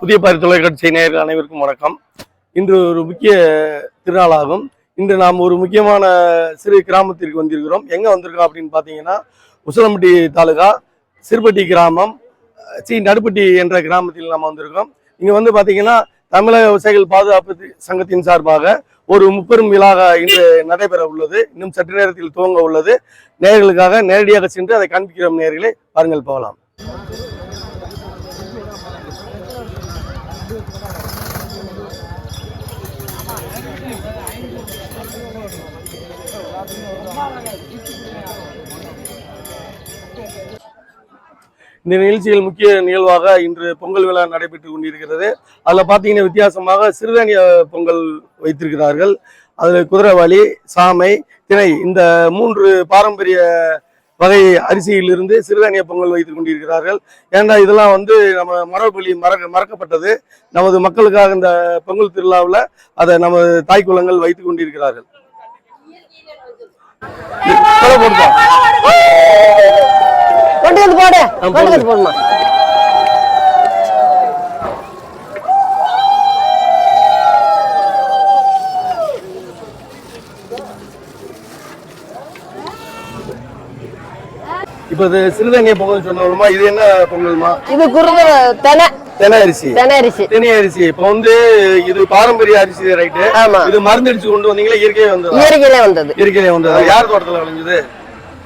புதிய பாரி தொலைக்காட்சி நேயர்கள் அனைவருக்கும் வணக்கம். இன்று ஒரு முக்கிய திருநாளாகும். இன்று நாம் ஒரு முக்கியமான சிறு கிராமத்திற்கு வந்திருக்கிறோம். எங்கே வந்திருக்கோம் அப்படின்னு பார்த்தீங்கன்னா உசலம்பட்டி தாலுகா சிறுபட்டி கிராமம் சி நடுப்பட்டி என்ற கிராமத்தில் நாம் வந்திருக்கோம். இங்கே வந்து பார்த்தீங்கன்னா தமிழக விவசாயிகள் பாதுகாப்பு சங்கத்தின் சார்பாக ஒரு முப்பெரும் விழாக இன்று நடைபெற உள்ளது. இன்னும் சற்று நேரத்தில் துவங்க உள்ளது. நேர்களுக்காக நேரடியாக சென்று அதை காண்பிக்கிறோம் நேர்களை பாருங்கள் போகலாம். இந்த நிகழ்ச்சியில் முக்கிய நிகழ்வாக இன்று பொங்கல் விழா நடைபெற்று கொண்டிருக்கிறது. அதில் பார்த்தீங்கன்னா வித்தியாசமாக சிறுதானிய பொங்கல் வைத்திருக்கிறார்கள். அதில் குதிரைவாளி சாமை திணை இந்த மூன்று பாரம்பரிய வகை அரிசியிலிருந்து சிறுதானிய பொங்கல் வைத்துக் கொண்டிருக்கிறார்கள். ஏன்னா இதெல்லாம் வந்து நம்ம மரபுலி மறக்க மறக்கப்பட்டது. நமது மக்களுக்காக இந்த பொங்கல் திருவிழாவில் அதை நமது தாய் குலங்கள் வைத்துக் கொண்டிருக்கிறார்கள். கொண்டு வந்து போடு. கொண்டு. வந்து போடுமா. இப்ப இது சிறுதானிய பொங்கல் சொன்னோம்மா இது என்ன பொங்கல்மா? இது குருத தெனை. தெனை அரிசி. தெனை அரிசி. திணை அரிசி. இப்ப வந்து இது பாரம்பரிய அரிசி ரைட்டு ஆமா. இது மருந்தடிச்சு கொண்டு வந்தீங்களா? இயற்கையே வந்ததா? இயற்கையிலே வந்தது. இயற்கையிலே வந்ததா? யார் தோட்டத்துல விளைஞ்சது?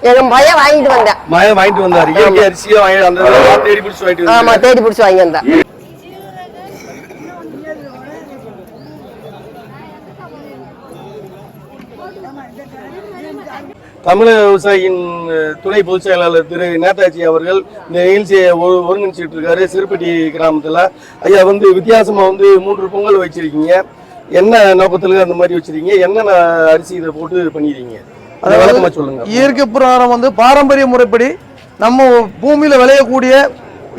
எங்க பையன் வாங்கிட்டு வந்தேன். மயம் வாங்கிட்டு வந்தாரு. இயற்கை அரிசியா வாங்கி அந்த தேடி பிடிச்சு வாங்கிட்டு ஆமா தேடி பிடிச்சி வாங்கி வந்தேன். தமிழக விவசாயியின் துணை பொதுச் செயலாளர் திரு நேதாஜி அவர்கள் இந்த நிகழ்ச்சியை ஒருங்கிணைச்சிட்டு இருக்காரு. சிறுப்பட்டி கிராமத்துல. ஐயா வந்து வித்தியாசமா வந்து மூன்று பொங்கல் வச்சிருக்கீங்க. என்ன நோக்கத்துல அந்த மாதிரி வச்சிருக்கீங்க? என்னென்ன அரிசி இதை போட்டு பண்ணிருக்கீங்க? அதை விளக்கமா சொல்லுங்க. இயற்கை பிரகாரம் வந்து பாரம்பரிய முறைப்படி நம்ம பூமியில விளையக்கூடிய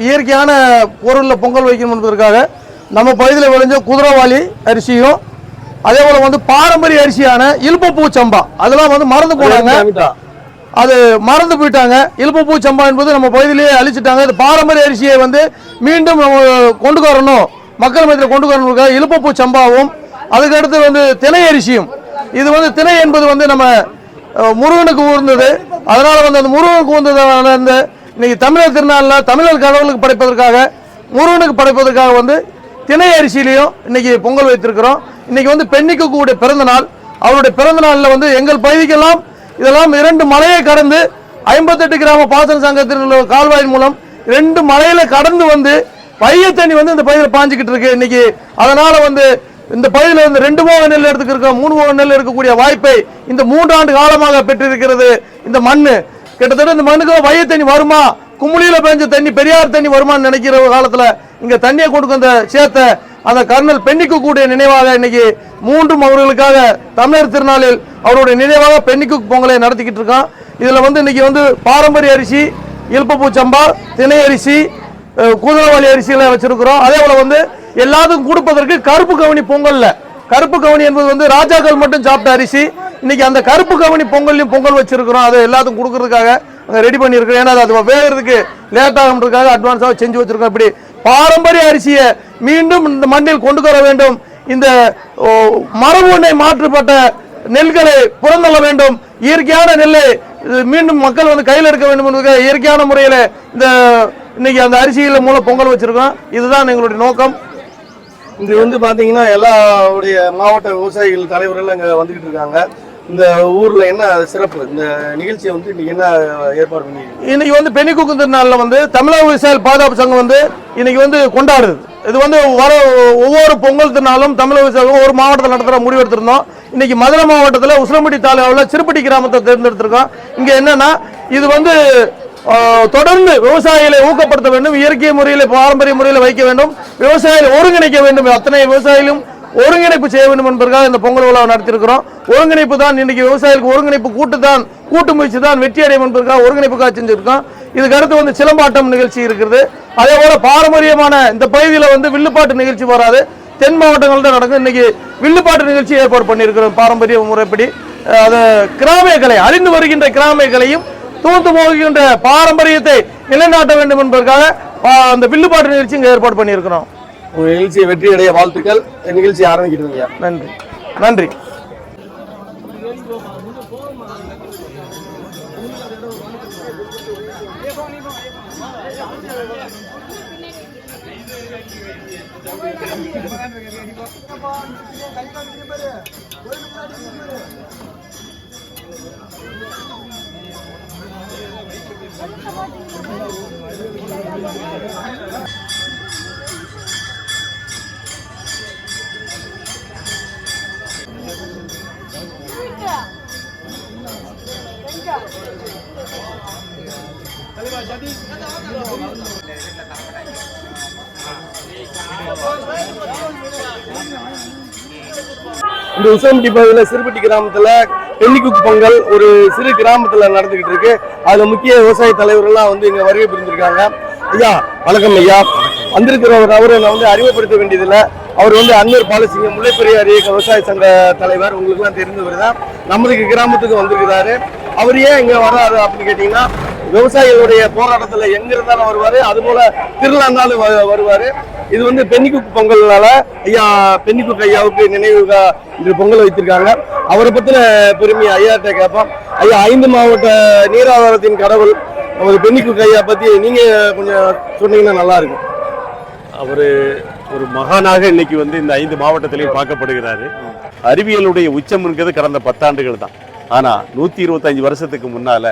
இயற்கையான பொருள்ல பொங்கல் வைக்கணும் என்பதற்காக நம்ம பகுதியில் விளைஞ்ச குதிரைவாளி அரிசியும் அதே போல வந்து பாரம்பரிய அரிசியான இலுப்பப்பூ சம்பா. அதெல்லாம் வந்து மறந்து போனாங்க. அது மறந்து போயிட்டாங்க. இலுப்பப்பூ சம்பா என்பது நம்ம பகுதியிலேயே அழிச்சிட்டாங்க. இது பாரம்பரிய அரிசியை வந்து மீண்டும் நம்ம கொண்டு வரணும். மக்கள் மத்தியில் கொண்டு வரணுக்காக இலுப்பப்பூ சம்பாவும் அதுக்கடுத்து வந்து திணை அரிசியும். இது வந்து திணை என்பது வந்து நம்ம முருகனுக்கு ஊர்ந்தது. அதனால் வந்து அந்த முருகனுக்கு ஊர்ந்ததால அந்த இன்னைக்கு தமிழர் திருநாளில் தமிழர் கடவுளுக்கு படைப்பதற்காக முருகனுக்கு படைப்பதற்காக வந்து திணை அரிசியிலையும் இன்னைக்கு பொங்கல் வைத்திருக்கிறோம். இன்னைக்கு வந்து பெண்ணிக்கு கூடிய பிறந்த நாள். அவருடைய பிறந்த நாளில் வந்து எங்கள் பகுதிக்கெல்லாம் இதெல்லாம் இரண்டு மலையை கடந்து ஐம்பத்தெட்டு கிராம பாசன சங்கத்தின் கால்வாயின் மூலம் ரெண்டு மலையில கடந்து வந்து பைய தண்ணி வந்து இந்த பயிரில் பாஞ்சுக்கிட்டு இருக்கு இன்னைக்கு. அதனால வந்து இந்த பகுதியில் இந்த ரெண்டு போக நெல் எடுத்துக்கிருக்க மூணு போக நெல் இருக்கக்கூடிய வாய்ப்பை இந்த மூன்றாண்டு காலமாக பெற்றிருக்கிறது இந்த மண்ணு. கிட்டத்தட்ட இந்த மண்ணுக்கு வய தண்ணி வருமா? குமுளியில் பெஞ்ச தண்ணி பெரியார் தண்ணி வருமான்னு நினைக்கிற காலத்தில் இங்கே தண்ணியை கொடுக்க அந்த சேத்த அந்த கர்னல் பெண்ணிக்கக்கூடிய நினைவாக இன்னைக்கு மூன்றும் அவர்களுக்காக தமிழர் திருநாளில் அவருடைய நினைவாக பெண்ணிக்கு பொங்கலை நடத்திக்கிட்டு இருக்கோம் இதில் வந்து இன்னைக்கு வந்து பாரம்பரிய அரிசி இல்பப்பூ சம்பா திணை அரிசி அஹ், குதிரைவாளி அரிசிகளை அதே போல் வந்து எல்லாத்துக்கும் கொடுப்பதற்கு கருப்பு கவனி பொங்கல்ல. கருப்பு கவனி என்பது வந்து ராஜாக்கள் மட்டும் சாப்பிட்ட அரிசி. இன்னைக்கு அந்த கருப்பு கவனி பொங்கல்லையும் பொங்கல் வச்சிருக்கிறோம். அதை எல்லாத்துக்கும் கொடுக்கறதுக்காக அங்கே ரெடி பண்ணியிருக்கிறோம். ஏன்னா அது வேகிறதுக்கு லேட் ஆகுன்றதுக்காக அட்வான்ஸாக செஞ்சு வச்சிருக்கோம். இப்படி பாரம்பரிய அரிசியை மீண்டும் இந்த மண்ணில் கொண்டு வர வேண்டும். இந்த ஓ, மரபுனை மாற்றப்பட்ட நெல்களை புறந்தள்ள வேண்டும். இயற்கையான நெல்லை இது மீண்டும் மக்கள் வந்து கையில் எடுக்க வேண்டும் என்பதற்காக இயற்கையான முறையில் இந்த இன்னைக்கு அந்த அரிசியில் மூலம் பொங்கல் வச்சிருக்கோம். இதுதான் எங்களுடைய நோக்கம். இது வந்து பார்த்தீங்கன்னா எல்லாவுடைய மாவட்ட விவசாயிகள் தலைவர்கள் அங்கே வந்துகிட்டு இருக்காங்க. இந்த ஊரில் என்ன சிறப்பு? இந்த நிகழ்ச்சியை வந்து இன்னைக்கு என்ன ஏற்பாடு பண்ணிருக்கீங்க இன்னைக்கு வந்து பெண்ணிக்குக்கு திருநாளில் வந்து தமிழக விவசாயிகள் பாதுகாப்பு சங்கம் வந்து இன்னைக்கு வந்து கொண்டாடுது. இது வந்து வர ஒவ்வொரு பொங்கல் திருநாளும் தமிழக விவசாயிகள் ஒரு மாவட்டத்தில் நடத்துகிற முடிவெடுத்திருந்தோம். இன்னைக்கு மதுரை மாவட்டத்தில் உசிலம்பட்டி தாலுகாவில் சிறுப்பட்டி கிராமத்தை தேர்ந்தெடுத்திருக்கோம். இங்கே என்னன்னா இது வந்து தொடர்ந்து விவசாயிகளை ஊக்கப்படுத்த வேண்டும். இயற்கை முறையில் பாரம்பரிய முறையில் வைக்க வேண்டும். விவசாயிகளை ஒருங்கிணைக்க வேண்டும். அத்தனை விவசாயிகளும் ஒருங்கிணைப்பு செய்ய வேண்டும் என்பதற்காக இந்த பொங்கல் விழாவை நடத்திருக்கிறோம் ஒருங்கிணைப்பு தான் இன்னைக்கு விவசாயிகளுக்கு ஒருங்கிணைப்பு கூட்டு தான் கூட்டு முயற்சி தான் வெற்றி அடையும் என்பதற்காக ஒருங்கிணைப்புக்காக செஞ்சிருக்கோம். இதுக்கு அடுத்து வந்து சிலம்பாட்டம் நிகழ்ச்சி இருக்கிறது. அதே போல பாரம்பரியமான இந்த பகுதியில் வந்து வில்லுப்பாட்டு நிகழ்ச்சி வராது. தென் மாவட்டங்கள் தான் நடக்கும். இன்னைக்கு வில்லுப்பாட்டு நிகழ்ச்சி ஏற்பாடு பண்ணியிருக்கிறோம் பாரம்பரிய முறைப்படி. அது கிராமிய கலை அழிந்து வருகின்ற கிராமிய கலையும் தூத்து போகின்ற பாரம்பரியத்தை நிலைநாட்ட வேண்டும் என்பதற்காக அந்த வில்லுப்பாட்டு நிகழ்ச்சி இங்கே ஏற்பாடு பண்ணியிருக்கிறோம். உங்க நிகழ்ச்சியை வெற்றி அடைய வாழ்த்துக்கள். இந்த நிகழ்ச்சியை ஆரம்பிக்கிட்டுங்க நன்றி. நன்றி. இந்த உசம்பட்டி பகுதியில் சிறுபட்டி கிராமத்துல பெண்ணிக்குக்கு பொங்கல் ஒரு சிறு கிராமத்துல நடந்துகிட்டு இருக்கு. அதுல முக்கிய விவசாய தலைவர்கள்லாம் வந்து இங்க வருகை புரிஞ்சிருக்காங்க ஐயா வணக்கம் ஐயா. வந்திருக்கிறவர் அவரை நான் வந்து அறிமுகப்படுத்த வேண்டியதில்லை. அவர் வந்து அன்வர் பாலசிங்க முல்லைப்பெரியார் இயக்க விவசாய சங்க தலைவர். உங்களுக்குலாம் தெரிந்தவர் தான் நம்மளுக்கு கிராமத்துக்கு வந்திருக்கிறாரு. அவர் ஏன் இங்க வராரு அப்படின்னு கேட்டீங்கன்னா விவசாயிகளுடைய போராட்டத்துல எங்க இருந்தாலும் வருவாரு. அது போல திருவிழா இருந்தாலும் வ- வருவாரு. இது வந்து பெண்ணிக்குக்கு பொங்கல்னால ஐயா பெண்ணிக்குக்கு ஐயாவுக்கு நினைவுகா இன்று பொங்கல் வைத்திருக்காங்க. அவரை பத்தின பெருமை ஐயாட்ட கேட்போம். ஐயா ஐந்து மாவட்ட நீராதாரத்தின் கடவுள் ஒரு பெண்ணிக்குக்கு ஐயா பத்தி நீங்க கொஞ்சம் சொன்னீங்கன்னா நல்லா இருக்கும். அவர் ஒரு மகானாக இன்னைக்கு வந்து இந்த ஐந்து மாவட்டத்திலையும் பார்க்கப்படுகிறாரு. அறிவியலுடைய உச்சம்ங்கிறது கடந்த பத்தாண்டுகள் தான். ஆனால் நூற்றி இருபத்தஞ்சு வருஷத்துக்கு முன்னால்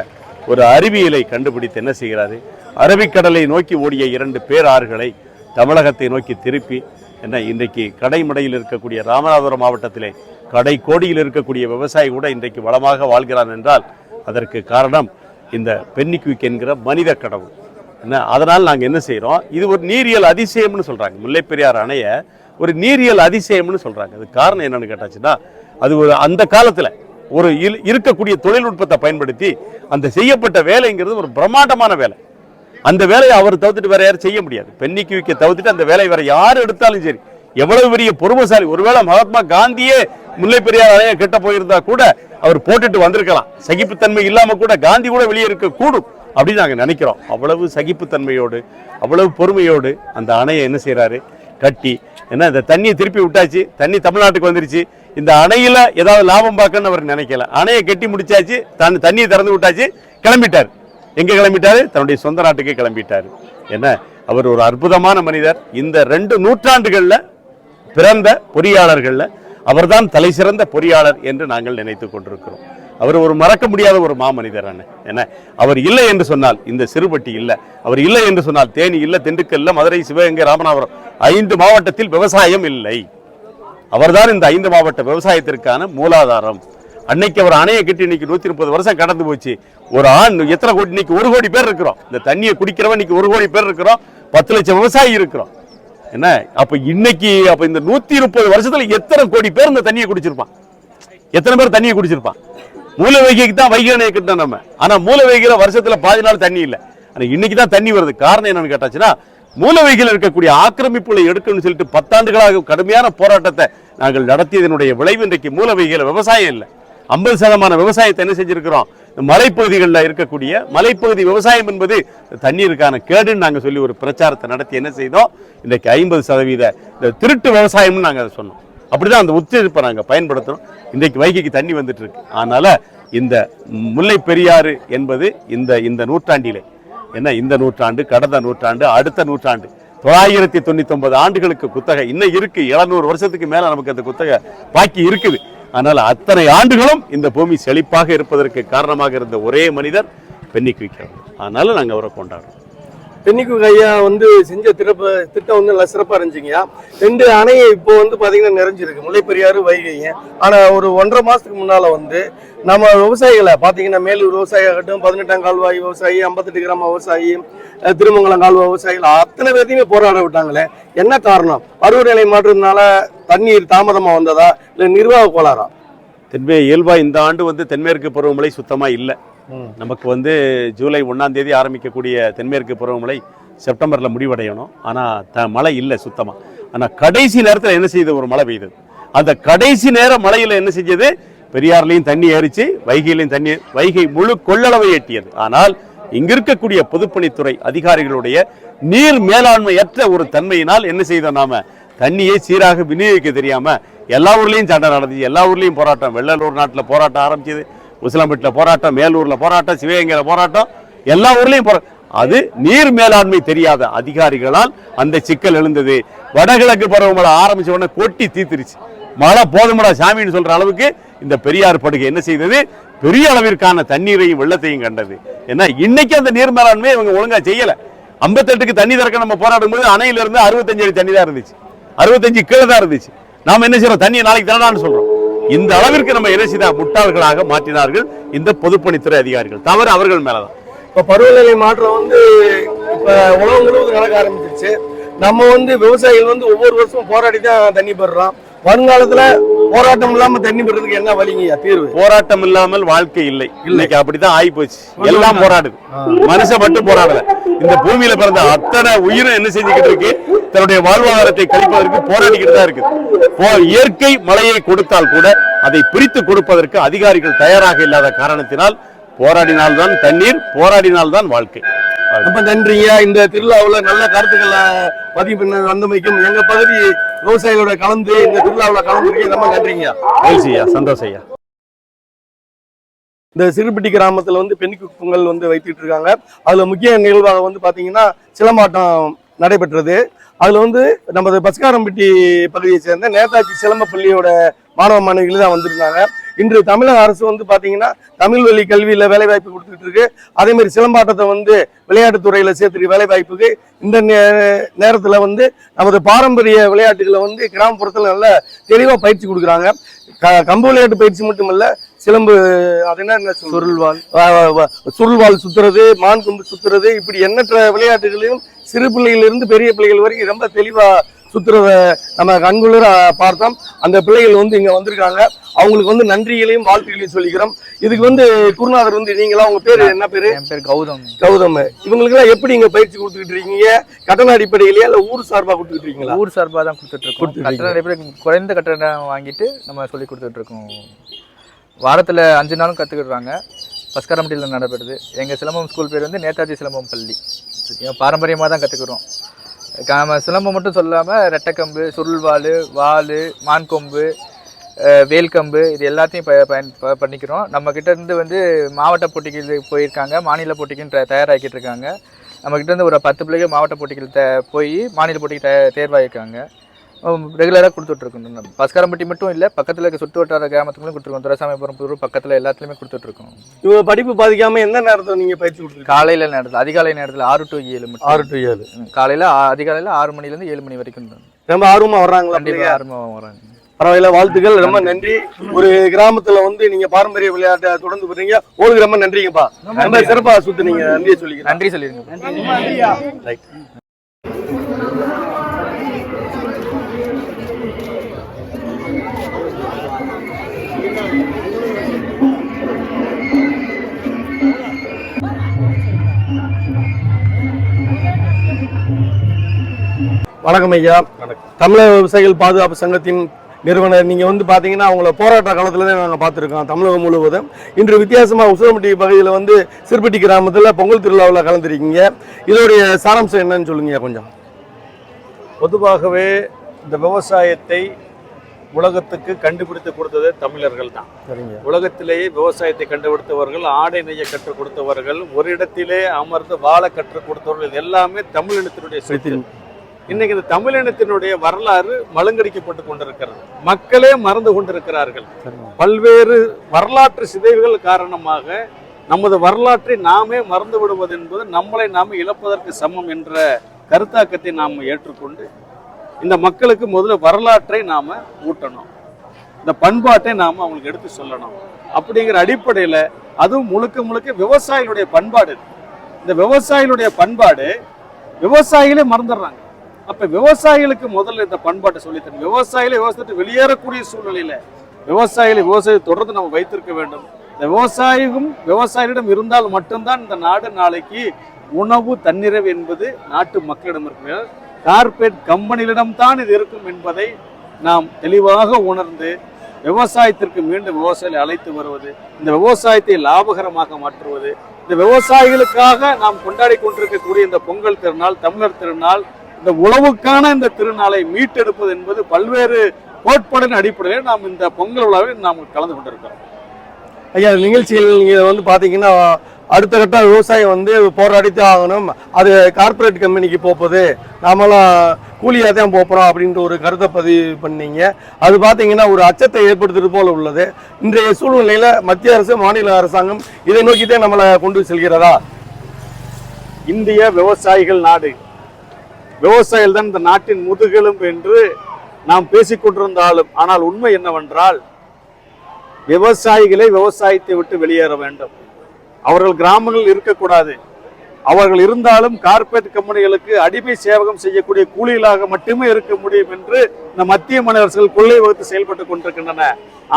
ஒரு அறிவியலை கண்டுபிடித்து என்ன செய்கிறாரு? அரபிக்கடலை நோக்கி ஓடிய இரண்டு பேராறுகளை தமிழகத்தை நோக்கி திருப்பி என்ன இன்றைக்கு கடைமடையில் இருக்கக்கூடிய ராமநாதபுரம் மாவட்டத்திலே கடை கோடியில் இருக்கக்கூடிய விவசாயி கூட இன்றைக்கு வளமாக வாழ்கிறான் என்றால் அதற்கு காரணம் இந்த பென்னிக்விக் என்கிற மனித கடவுள். என்ன அதனால் நாங்கள் என்ன செய்கிறோம் இது ஒரு நீரியல் அதிசயம்னு சொல்கிறாங்க முல்லைப்பெரியார் அணையை ஒரு நீரியல் அதிசயம்னு சொல்கிறாங்க அது காரணம் என்னென்னு கேட்டாச்சுன்னா அது ஒரு அந்த காலத்தில் ஒரு இல்- இருக்கக்கூடிய தொழில்நுட்பத்தை பயன்படுத்தி அந்த செய்யப்பட்ட வேலைங்கிறது ஒரு பிரம்மாண்டமான வேலை. அந்த வேலையை அவர் தவிர்த்துட்டு வேற யாரும் செய்ய முடியாது. பெண்ணிக்கு வைக்க தவிர்த்துட்டு அந்த வேலையை வேற யார் எடுத்தாலும் சரி எவ்வளவு பெரிய பொறுமைசாலி ஒருவேளை மகாத்மா காந்தியே முல்லை பெரியார் அணைய கிட்ட போயிருந்தா கூட அவர் போட்டுட்டு வந்திருக்கலாம். சகிப்புத்தன்மை இல்லாம கூட காந்தி கூட வெளியே இருக்க கூடும் அப்படின்னு நாங்கள் நினைக்கிறோம். அவ்வளவு சகிப்புத்தன்மையோடு அவ்வளவு பொறுமையோடு அந்த அணையை என்ன செய்கிறாரு கட்டி. என்ன இந்த தண்ணியை திருப்பி விட்டாச்சு. தண்ணி தமிழ்நாட்டுக்கு வந்துருச்சு. இந்த அணையில ஏதாவது லாபம் பார்க்கணும்னு அவர் நினைக்கல. அணையை கட்டி முடிச்சாச்சு. தன் தண்ணியை திறந்து விட்டாச்சு. கிளம்பிட்டார். எங்க கிளம்பிட்டாரு? தன்னுடைய சொந்த நாட்டுக்கே கிளம்பிட்டாரு. என்ன? அவர் ஒரு அற்புதமான மனிதர். இந்த ரெண்டு நூற்றாண்டுகள்ல பிறந்த பொறியாளர்கள்ல அவர்தான் தலை சிறந்த பொறியாளர் என்று நாங்கள் நினைத்து கொண்டிருக்கிறோம். அவர் ஒரு மறக்க முடியாத ஒரு மாமனிதர் அண்ணன் என்ன? அவர் இல்லை என்று சொன்னால் இந்த சிறுபட்டி இல்லை. அவர் இல்லை என்று சொன்னால் தேனி இல்லை திண்டுக்கல் இல்லை மதுரை சிவகங்கை ராமநாதபுரம் ஐந்து மாவட்டத்தில் விவசாயம் இல்லை. அவர்தான் இந்த ஐந்து மாவட்ட விவசாயத்திற்கான மூலாதாரம். அன்னைக்கு அவர் அணையை கட்டி இன்னைக்கு நூத்தி முப்பது வருஷம் கடந்து போச்சு. ஒரு ஆண் எத்தனை கோடி இன்னைக்கு ஒரு கோடி பேர் இருக்கிறோம். இந்த தண்ணியை குடிக்கிறவன் இன்னைக்கு ஒரு கோடி பேர் இருக்கிறோம். பத்து லட்சம் விவசாயி இருக்கிறோம். என்ன? அப்ப இன்னைக்கு அப்ப இந்த நூத்தி முப்பது வருஷத்துல எத்தனை கோடி பேர் இந்த தண்ணியை குடிச்சிருப்பான்? எத்தனை பேர் தண்ணியை குடிச்சிருப்பான்? மூல வைகைக்கு தான் வைகை அணையை கட்டினோம் நம்ம. ஆனா மூல வைகையில வருஷத்துல பாதி நாள் தண்ணி இல்லை. ஆனா இன்னைக்கு தான் தண்ணி வருது. காரணம் என்னன்னு கேட்டாச்சுன்னா மூலவைகையில் இருக்கக்கூடிய ஆக்கிரமிப்புகளை எடுக்கணும்னு சொல்லிட்டு பத்தாண்டுகளாக கடுமையான போராட்டத்தை நாங்கள் நடத்தியதனுடைய விளைவு இன்றைக்கு மூலவைகள் விவசாயம் இல்லை. ஐம்பது சதமான விவசாயத்தை என்ன செஞ்சிருக்கிறோம்? மலைப்பகுதிகளில் இருக்கக்கூடிய மலைப்பகுதி விவசாயம் என்பது தண்ணீருக்கான கேடுன்னு நாங்கள் சொல்லி ஒரு பிரச்சாரத்தை நடத்தி என்ன செய்தோம்? இன்றைக்கு ஐம்பது சதவீத இந்த திருட்டு விவசாயம்னு நாங்கள் அதை சொன்னோம். அப்படிதான் அந்த உச்சரிப்பை நாங்கள் பயன்படுத்துறோம். இன்றைக்கு வைகைக்கு தண்ணி வந்துட்டு இருக்கு. அதனால இந்த முல்லை பெரியாறு என்பது இந்த இந்த நூற்றாண்டிலே என்ன இந்த நூற்றாண்டு கடந்த நூற்றாண்டு அடுத்த நூற்றாண்டு. தொள்ளாயிரத்தி தொண்ணூத்தி ஒன்பது ஆண்டுகளுக்கு குத்தகை. இன்னும் இருக்கு. எழுநூறு வருஷத்துக்கு மேல நமக்கு அந்த குத்தகை பாக்கி இருக்குது. அதனால அத்தனை ஆண்டுகளும் இந்த பூமி செழிப்பாக இருப்பதற்கு காரணமாக இருந்த ஒரே மனிதர் பெண்ணிக்கு வைக்கிறார் அதனால நாங்கள் அவரை கொண்டாடுறோம். பெண்ணிக்கு ஐயா வந்து செஞ்ச திறப்பு திட்டம் வந்து நல்லா சிறப்பாக இருந்துச்சுங்கய்யா. ரெண்டு அணையை இப்போ வந்து பார்த்தீங்கன்னா நிறைஞ்சிருக்கு. முல்லைப்பெரியாறு வைகைங்க. ஆனால் ஒரு ஒன்றரை மாதத்துக்கு முன்னால் வந்து நம்ம விவசாயிகளை பார்த்தீங்கன்னா மேலூர் விவசாயி ஆகட்டும் பதினெட்டாம் கால்வாய் விவசாயி ஐம்பத்தெட்டு கிராம விவசாயி திருமங்கலம் கால்வாய் விவசாயிகள் அத்தனை பேர்த்தையுமே போராட விட்டாங்களே. என்ன காரணம்? பருவநிலை மாற்றத்தினால தண்ணீர் தாமதமாக வந்ததா? இல்லை நிர்வாக கோளாறா? தென்மே இயல்பாக இந்த ஆண்டு வந்து தென்மேற்கு பருவமழை சுத்தமாக இல்லை. நமக்கு வந்து ஜூலை ஒன்றாம் தேதி ஆரம்பிக்கக்கூடிய தென்மேற்கு பருவமழை செப்டம்பரில் முடிவடையணும். ஆனால் த மழை இல்லை சுத்தமாக ஆனால் கடைசி நேரத்தில் என்ன செய்யுது? ஒரு மழை பெய்யுது. அந்த கடைசி நேர மழையில் என்ன செஞ்சது? பெரியார்லையும் தண்ணி ஏறிச்சு வைகையிலையும் தண்ணி வைகை முழு கொள்ளளவை எட்டியது. ஆனால் இங்க இருக்கக்கூடிய பொதுப்பணித்துறை அதிகாரிகளுடைய நீர் மேலாண்மையற்ற ஒரு தன்மையினால் என்ன செய்தோம் நாம? தண்ணியை சீராக விநியோகிக்க தெரியாம எல்லா ஊர்லயும் சண்டை நடந்துச்சு எல்லா ஊர்லயும் போராட்டம் வெள்ளலூர் நாட்டில் போராட்டம் ஆரம்பிச்சது. உசிலம்பட்டில் போராட்டம் மேலூரில் போராட்டம் சிவகங்கையில் போராட்டம் எல்லா ஊர்லேயும் போராட்டம் அது நீர் மேலாண்மை தெரியாத அதிகாரிகளால் அந்த சிக்கல் எழுந்தது. வடகிழக்கு பருவமழை ஆரம்பிச்ச உடனே கொட்டி தீத்துருச்சு. மழை போதுமடா சாமின்னு சொல்ற அளவுக்கு இந்த பெரியார் படுகை என்ன செய்தது? பெரிய அளவிற்கான தண்ணீரையும் வெள்ளத்தையும் கண்டது. ஏன்னா இன்னைக்கு அந்த நீர் மேலாண்மை இவங்க ஒழுங்கா செய்யல. ஐம்பத்தெட்டுக்கு தண்ணி திறக்க நம்ம போராடும் போது அணையிலிருந்து அறுபத்தஞ்சு அடி தண்ணி தான் இருந்துச்சு. அறுபத்தஞ்சு கீழே தான் இருந்துச்சு. நாம என்ன செய்யறோம்? தண்ணியை நாளைக்கு தரலாம்னு சொல்றோம். இந்த அளவிற்கு நம்ம என்ன செய்த முட்டாள்களாக மாற்றினார்கள் இந்த பொதுப்பணித்துறை அதிகாரிகள். தவறு அவர்கள் மேலதான். இப்ப பருவநிலை மாற்றம் வந்து இப்ப உலகம் முழுவதும் நடக்க ஆரம்பிச்சிருச்சு. நம்ம வந்து விவசாயிகள் வந்து ஒவ்வொரு வருஷமும் போராடி தான் தண்ணி பெறுறோம். வருங்காலத்துல போராட்டம் இல்லாம தண்ணி பெறதுக்கு என்ன வழிங்கய்யா தீர்வு? போராட்டம் இல்லாமல் வாழ்க்கை இல்லை. இன்னைக்கு அப்படித்தான் ஆகி போச்சு எல்லாம் போராடுது. மனுஷன் மட்டும் போராடல. இந்த பூமியில பிறந்த அத்தனை உயிரும் என்ன செஞ்சுக்கிட்டு இருக்கு? தன்னுடைய வாழ்வாதாரத்தை கழிப்பதற்கு போராடிக்கிட்டு தான் இருக்கு. இயற்கை மழையை கொடுத்தால் கூட அதை பிரித்து கொடுப்பதற்கு அதிகாரிகள் தயாராக இல்லாத காரணத்தினால் போராடினால்தான் தண்ணீர் போராடினால்தான் வாழ்க்கை. ரொம்ப நன்றிங்க இந்த திருவிழாவுல நல்ல கருத்துக்களை பதிவு பண்ண வந்தமைக்கும் எங்க பகுதி விவசாயிகளோட கலந்து இந்த திருவிழாவுல கலந்துருக்கீங்க ரொம்ப நன்றிங்க. மகிழ்ச்சியா சந்தோஷம் ஐயா இந்த சிறுபட்டி கிராமத்துல வந்து பெண் பொங்கல் வந்து வைத்துட்டு இருக்காங்க. அதுல முக்கிய நிகழ்வாக வந்து பாத்தீங்கன்னா சிலம்பாட்டம் நடைபெற்றது. அதுல வந்து நமது பஸ்காரம்பட்டி பகுதியை சேர்ந்த நேதாஜி சிலம்ப பள்ளியோட மாணவ மாணவிகள் தான் வந்திருந்தாங்க. இன்று தமிழக அரசு வந்து பார்த்தீங்கன்னா தமிழ் வழி கல்வியில் வேலை வாய்ப்பு கொடுத்துட்டு இருக்கு. அதே மாதிரி சிலம்பாட்டத்தை வந்து விளையாட்டுத் துறையில சேர்த்துருக்கு வேலை வாய்ப்புக்கு இந்த நே- வந்து நமது பாரம்பரிய விளையாட்டுகளை வந்து கிராமப்புறத்தில் நல்ல தெளிவாக பயிற்சி கொடுக்குறாங்க. க- கம்பு விளையாட்டு பயிற்சி மட்டுமல்ல சிலம்பு அது என்ன சுருள்வாள். சுருள்வாள் சுத்துறது மான் கொம்பு சுத்துறது இப்படி எண்ணற்ற விளையாட்டுகளையும் சிறு பிள்ளைகளிலிருந்து பெரிய பிள்ளைகள் வரைக்கும் ரொம்ப தெளிவா சுத்துறத நம்ம கண்குளிர பார்த்தோம். அந்த பிள்ளைகள் வந்து இங்க வந்திருக்காங்க. அவங்களுக்கு வந்து நன்றிகளையும் வாழ்த்துகளையும் சொல்லிக்கிறோம். இதுக்கு வந்து குருநாதர் வந்து நீங்களா உங்க பேரு என்ன பேரு? என் பேர் கௌதம். கௌதம். இவங்களுக்கு எல்லாம் எப்படி இங்க பயிற்சி கொடுத்துக்கிட்டு இருக்கீங்க கட்டண அடிப்படையிலயா இல்ல ஊர் சார்பா கொடுத்துக்கிட்டு இருக்கீங்களா ஊர் சார்பாக தான் கொடுத்துட்டு இருக்கோம். கொடுத்துட்டு கட்டண அடிப்படை குறைந்த கட்டணம் வாங்கிட்டு நம்ம சொல்லி கொடுத்துட்டு இருக்கோம். வாரத்தில் அஞ்சு நாளும் கற்றுக்கிடுறாங்க பஸ்கரம்பட்டியில் நடைபெறுது. எங்கள் சிலம்பம் ஸ்கூல் பேர் வந்து நேதாஜி சிலம்பம் பள்ளி. பாரம்பரியமாக தான் கற்றுக்குறோம் நம்ம சிலம்பம் மட்டும் சொல்லாமல் ரெட்டைக்கம்பு சுருள்வாள் வாள் மான்கொம்பு வேல்கம்பு இது எல்லாத்தையும் ப பயன் ப- பண்ணிக்கிறோம். நம்மக்கிட்டேருந்து இருந்து வந்து மாவட்ட போட்டிக்கு போயிருக்காங்க. மாநில போட்டிக்கும் த- தயாராகிட்டு இருக்காங்க. நம்மக்கிட்டேருந்து இருந்து ஒரு பத்து பிள்ளைகள் மாவட்ட போட்டிகள் த போய் மாநில போட்டிக்கு த தேர்வாகிருக்காங்க ரெகுலராக கொடுத்துட்ருக்கோம் பஸ்காரம்பட்டி மட்டும் இல்லை பக்கத்தில் இருக்க சுற்று வட்டார கிராமத்துக்கும் கொடுத்துருக்கோம். துரைசாமிபுரம் புதூர் பக்கத்தில் எல்லாத்துலேயுமே கொடுத்துட்ருக்கோம். இவங்க படிப்பு பாதிக்காம எந்த நேரத்துல நீங்க பயிற்சி கொடுத்துருக்கீங்க? காலையில் நேரத்தில் அதிகாலை நேரத்தில் ஆறு டு ஏழு மட்டும். ஆறு டு ஏழு. காலையில் அதிகாலையில் ஆறு மணிலேருந்து ஏழு மணி வரைக்கும் தான். ரொம்ப ஆர்வமா வர்றாங்களா கண்டிப்பாக ஆரம்பம் வராங்க பரவாயில்ல வாழ்த்துக்கள். ரொம்ப நன்றி. ஒரு கிராமத்துல வந்து நீங்க பாரம்பரிய விளையாட்டை தொடர்ந்து போறீங்க உங்களுக்கு ரொம்ப நன்றிங்கப்பா. ரொம்ப சிறப்பா சுத்துனீங்க. நன்றியை சொல்லிக்கிறேன். நன்றி சொல்லிடுங்க வணக்கம் ஐயா. தமிழக விவசாயிகள் பாதுகாப்பு சங்கத்தின் நிறுவனர். நீங்க வந்து பாத்தீங்கன்னா அவங்கள போராட்ட காலத்துல தான் நாங்க பார்த்திருக்கோம் தமிழகம் முழுவதும். இன்று வித்தியாசமா உசிலம்பட்டி பகுதியில் வந்து சிறுபட்டி கிராமத்துல பொங்கல் திருவிழாவில் கலந்துருக்கீங்க. இதோடைய சாராம்சம் என்னன்னு சொல்லுங்க கொஞ்சம். பொதுவாகவே இந்த விவசாயத்தை உலகத்துக்கு கண்டுபிடித்து கொடுத்தது தமிழர்கள் தான். சரிங்க. உலகத்திலேயே விவசாயத்தை கண்டுபிடித்தவர்கள் ஆடை நெய்ய கற்றுக் கொடுத்தவர்கள் ஒரு இடத்திலே அமர்ந்து வாழ கற்றுக் கொடுத்தவர்கள் எல்லாமே தமிழினத்தினுடைய சொத்து. இன்னைக்கு இந்த தமிழினத்தினுடைய வரலாறு மழுங்கடிக்கப்பட்டு கொண்டிருக்கிறது. மக்களே மறந்து கொண்டிருக்கிறார்கள். பல்வேறு வரலாற்று சிதைவுகள் காரணமாக நமது வரலாற்றை நாமே மறந்து விடுவது என்பது நம்மளை நாமே இழப்பதற்கு சமம் என்ற கருத்தாக்கத்தை நாம் ஏற்றுக்கொண்டு இந்த மக்களுக்கு முதல்ல வரலாற்றை நாம ஊட்டணும். இந்த பண்பாட்டை நாம அவங்களுக்கு எடுத்து சொல்லணும். அப்படிங்கிற அடிப்படையில அதுவும் முழுக்க முழுக்க விவசாயிகளுடைய பண்பாடு. இந்த விவசாயிகளுடைய பண்பாடு விவசாயிகளே மறந்துடுறாங்க. அப்போ விவசாயிகளுக்கு முதல்ல இந்த பண்பாட்டை சொல்லித்தரணும் விவசாயிகளை விவசாயத்தை வெளியேறக்கூடிய சூழ்நிலையில் விவசாயிகளை விவசாயத்தை தொடர்ந்து நம்ம வைத்திருக்க வேண்டும். இந்த விவசாயியும் விவசாயிகளிடம் இருந்தால் மட்டும்தான் இந்த நாடு நாளைக்கு உணவு தன்னிறைவு என்பது நாட்டு மக்களிடம் இருக்கிறது கார்பரேட் கம்பெனிகளிடம்தான் இது இருக்கும் என்பதை நாம் தெளிவாக உணர்ந்து விவசாயத்திற்கு மீண்டும் விவசாயிகளை அழைத்து வருவது இந்த விவசாயத்தை லாபகரமாக மாற்றுவது இந்த விவசாயிகளுக்காக நாம் கொண்டாடி கொண்டிருக்கக்கூடிய இந்த பொங்கல் திருநாள் தமிழர் திருநாள் இந்த உழவுக்கான இந்த திருநாளை மீட்டெடுப்பது என்பது பல்வேறு கோட்பாடின் அடிப்படையில் நாம் இந்த பொங்கல் விழாவில் நாம் கலந்து கொண்டிருக்கிறோம். ஐயா நிகழ்ச்சிகள் நீங்க வந்து பாத்தீங்கன்னா அடுத்த கட்ட விவசாயம் வந்து போராடித்தான் ஆகணும். அது கார்ப்பரேட் கம்பெனிக்கு போகுது நாமெல்லாம் கூலியாக தான் போகிறோம் அப்படின்ற ஒரு கருத்தை பதிவு பண்ணீங்க. அது பார்த்தீங்கன்னா ஒரு அச்சத்தை ஏற்படுத்துறது போல உள்ளது. இன்றைய சூழ்நிலையில் மத்திய அரசு மாநில அரசாங்கம் இதை நோக்கி தான் நம்மளை கொண்டு செல்கிறதா? இந்திய விவசாயிகள் நாடு விவசாயிகள் தான் இந்த நாட்டின் முதுகெலும்பு என்று நாம் பேசிக் கொண்டிருந்தாலும் ஆனால் உண்மை என்னவென்றால் விவசாயிகளை விவசாயத்தை விட்டு வெளியேற வேண்டும். அவர்கள் கிராமங்களில் இருக்கக்கூடாது. அவர்கள் இருந்தாலும் கார்ப்பரேட் கம்பெனிகளுக்கு அடிமை சேவகம் செய்யக்கூடிய கூலிகளாக மட்டுமே இருக்க முடியும் என்று இந்த மத்திய மாநில அரசுகள் கொள்கை வகுத்து செயல்பட்டுக் கொண்டிருக்கின்றன.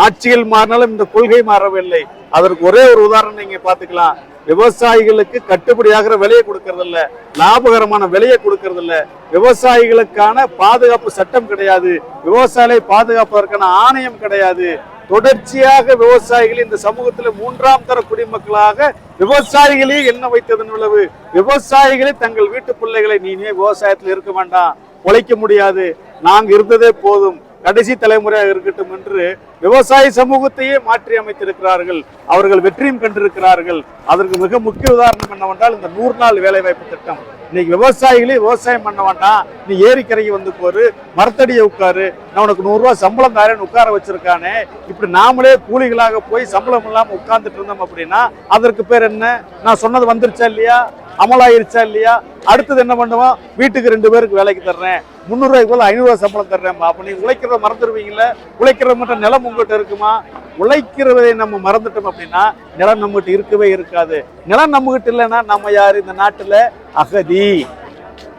ஆட்சியில் மாறினாலும் இந்த கொள்கை மாறவில்லை. அதற்கு ஒரே ஒரு உதாரணம் நீங்க பாத்துக்கலாம் விவசாயிகளுக்கு கட்டுப்படியாகிற விலையை கொடுக்கறது இல்ல லாபகரமான விலையை கொடுக்கறது இல்ல விவசாயிகளுக்கான பாதுகாப்பு சட்டம் கிடையாது. விவசாயிகளை பாதுகாப்பதற்கான ஆணையம் கிடையாது. தொடர்ச்சியாக விவசாயிகள் இந்த சமூகத்தில் மூன்றாம் தர குடிமக்களாக விவசாயிகளே என்ன வைத்ததன் விளைவு. விவசாயிகளே தங்கள் வீட்டு பிள்ளைகளை நீ விவசாயத்தில் இருக்க வேண்டாம். உழைக்க முடியாது. நாங்க இருந்ததே போதும். கடைசி தலைமுறையாக இருக்கட்டும் என்று விவசாய சமூகத்தையே மாற்றி அமைத்திருக்கிறார்கள். அவர்கள் வெற்றியும் கண்டிருக்கிறார்கள். அதற்கு மிக முக்கிய உதாரணம் என்னவென்றால் இந்த நூறு நாள் வேலைவாய்ப்பு திட்டம். இன்னைக்கு விவசாயிகளே விவசாயம் பண்ண வேண்டாம். நீ ஏரிக்கரைக்கு வந்து போரு மரத்தடியை உட்காரு. நான் உனக்கு நூறுரூவா சம்பளம் தாரேன்னு உட்கார வச்சிருக்கானே. இப்படி நாமளே கூலிகளாக போய் சம்பளம் இல்லாமல் உட்கார்ந்துட்டு இருந்தோம் அப்படின்னா அதற்கு பேர் என்ன? நான் சொன்னது வந்துருச்சா இல்லையா? அமலாயிருச்சா இல்லையா? அடுத்தது என்ன பண்ணுவோம்? வீட்டுக்கு ரெண்டு பேருக்கு வேலைக்கு தர்றேன். முந்நூறுவாய்க்கு போல ஐநூறுரூவா சம்பளம் தர்றேன் அப்போ நீங்கள் உழைக்கிறத மறந்துடுவீங்களே உழைக்கிற மட்டும் நிலம் உங்ககிட்ட இருக்குமா? உழைக்கிறதை நம்ம மறந்துட்டோம் அப்படின்னா நிலம் நம்மகிட்ட இருக்கவே இருக்காது. நிலம் நம்மகிட்ட இல்லைன்னா நம்ம யாரு? இந்த நாட்டுல அகதி.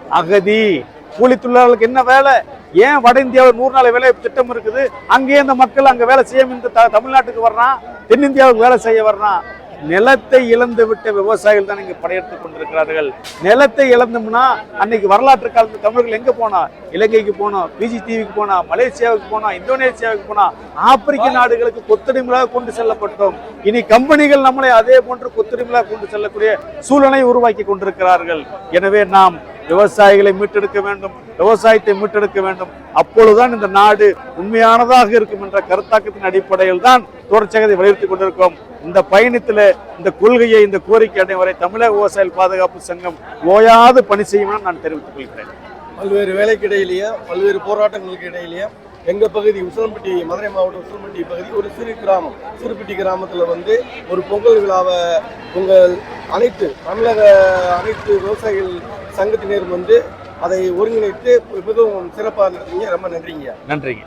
அகதி. கூலி தொழிலாளர்களுக்கு என்ன வேலை? ஏன் வட இந்தியாவில் நூறு நாள் வேலை திட்டம் இருக்குது? அங்கேயே இந்த மக்கள் அங்க வேலை செய்ய த- தமிழ்நாட்டுக்கு வர்றான். தென்னிந்தியாவுக்கு வேலை செய்ய வர்றான். நிலத்தை இழந்து விட்ட விவசாயிகள் தான் இங்கே படையெடுத்துக் கொண்டிருக்கிறார்கள். நிலத்தை இழந்தோம்னா அன்னைக்கு வரலாற்று காலத்து தமிழர்கள் எங்க போனா? இலங்கைக்கு போனோம் பிஜி டிவிக்கு போனா மலேசியாவுக்கு போனா இந்தோனேசியாவுக்கு போனா ஆப்பிரிக்க நாடுகளுக்கு கொத்தடிமைகளாக கொண்டு செல்லப்பட்டோம். இனி கம்பெனிகள் நம்மளை அதே போன்று கொத்தடிமைகளாக கொண்டு செல்லக்கூடிய சூழலை உருவாக்கி கொண்டிருக்கிறார்கள். எனவே நாம் விவசாயிகளை மீட்டெடுக்க வேண்டும் விவசாயத்தை மீட்டெடுக்க வேண்டும். அப்பொழுதுதான் இந்த நாடு உண்மையானதாக இருக்கும் என்ற கருத்தாக்கத்தின் அடிப்படையில் தான் தொடர்ச்சியாக வலியுறுத்தி கொண்டிருக்கோம் இந்த பயணத்தில் இந்த கொள்கையை இந்த கோரிக்கை அடையும் வரை தமிழக விவசாயிகள் பாதுகாப்பு சங்கம் ஓயாது பணி செய்யும் நான் தெரிவித்துக் கொள்கிறேன். பல்வேறு வேலைக்கு இடையிலேயே பல்வேறு போராட்டங்களுக்கு இடையிலேயே எங்கள் பகுதி உசிலம்பட்டி மதுரை மாவட்டம் உசிலம்பட்டி பகுதி ஒரு சிறு கிராமம். சிறுபட்டி கிராமத்தில் வந்து ஒரு பொங்கல் விழாவை உங்கள் அனைத்து தமிழக அனைத்து விவசாயிகள் சங்கத்தினர் வந்து அதை ஒருங்கிணைத்து மிகவும் சிறப்பாக இருந்தீங்க ரொம்ப நன்றிங்க. நன்றிங்க.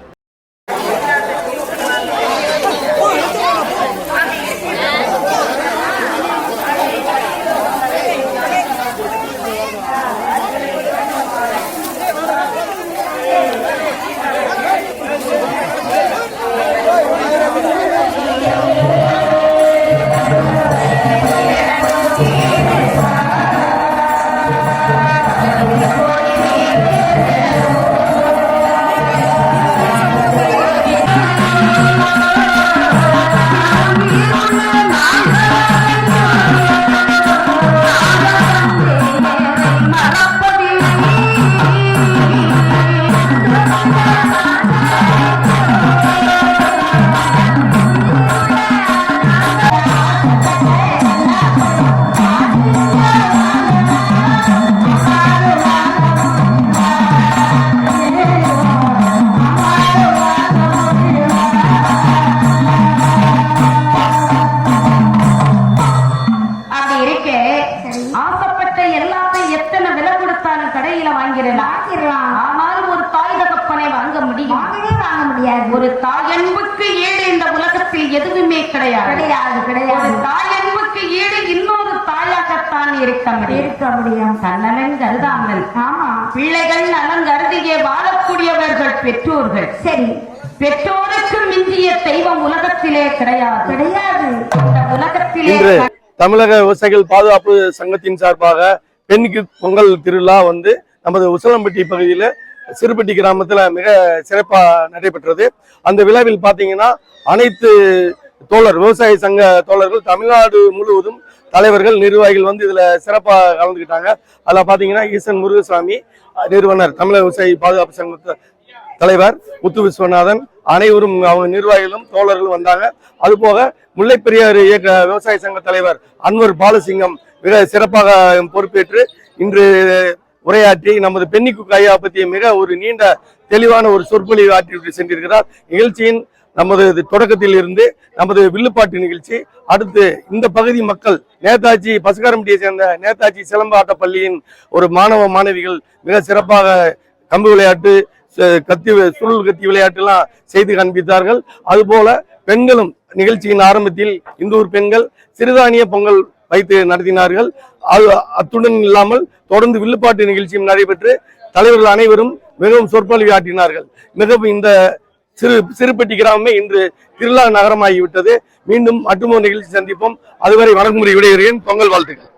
பிள்ளைகள் நலன் கருதியே வாழக்கூடியவர்கள் பெற்றோர்கள். சரி. பெற்றோருக்கு மிஞ்சிய தெய்வம் உலகத்திலே கிடையாது. கிடையாது. இந்த உலகத்திலே இன்று தமிழக விவசாயிகள் பாதுகாப்பு சங்கத்தின் சார்பாக பெண்ணுக்கு பொங்கல் திருவிழா வந்து நமது உசிலம்பட்டி பகுதியில் சிறுபட்டி கிராமத்துல மிக சிறப்பா நடைபெற்றது. அந்த விழாவில் பாத்தீங்கன்னா அனைத்து தோழர் விவசாய சங்க தோழர்கள் தமிழ்நாடு முழுவதும் தலைவர்கள் நிர்வாகிகள் வந்து இதுல சிறப்பா கலந்துக்கிட்டாங்க. அதுல பாத்தீங்கன்னா ஈசன் முருகசாமி நிறுவனர் தமிழக விவசாயி பாதுகாப்பு சங்க தலைவர் முத்து விஸ்வநாதன் அனைவரும் அவங்க நிர்வாகிகளும் தோழர்களும் வந்தாங்க. அது போக முல்லை பெரியாறு இயக்க விவசாய சங்க தலைவர் அன்வர் பாலசிங்கம் மிக சிறப்பாக பொறுப்பேற்று இன்று உரையாற்றி நமது பெண்ணிக்கு கையா பற்றிய மிக ஒரு நீண்ட தெளிவான ஒரு சொற்பொழிவு ஆற்றிவிட்டு சென்றிருக்கிறார். நிகழ்ச்சியின் நமது தொடக்கத்தில் இருந்து நமது வில்லுப்பாட்டு நிகழ்ச்சி அடுத்து இந்த பகுதி மக்கள் நேதாஜி பசுகாரம்பட்டியை சேர்ந்த நேதாஜி சிலம்பாட்ட பள்ளியின் ஒரு மாணவ மாணவிகள் மிக சிறப்பாக கம்பு விளையாட்டு கத்தி சுருள் கத்தி விளையாட்டுலாம் செய்து காண்பித்தார்கள். அதுபோல பெண்களும் நிகழ்ச்சியின் ஆரம்பத்தில் இந்தூர் பெண்கள் சிறுதானிய பொங்கல் வைத்து நடத்தினார்கள். அது அத்துடன் இல்லாமல் தொடர்ந்து வில்லுப்பாட்டு நிகழ்ச்சியும் நடைபெற்று தலைவர்கள் அனைவரும் மிகவும் சொற்பொழிவு ஆற்றினார்கள். மிகவும் இந்த சிறு சிறுபெட்டி கிராமமே இன்று திருவிழா நகரமாகிவிட்டது. மீண்டும் மற்றொரு நிகழ்ச்சி சந்திப்போம். அதுவரை வணக்கம் விடைகிறேன் பொங்கல் வாழ்த்துக்கள்.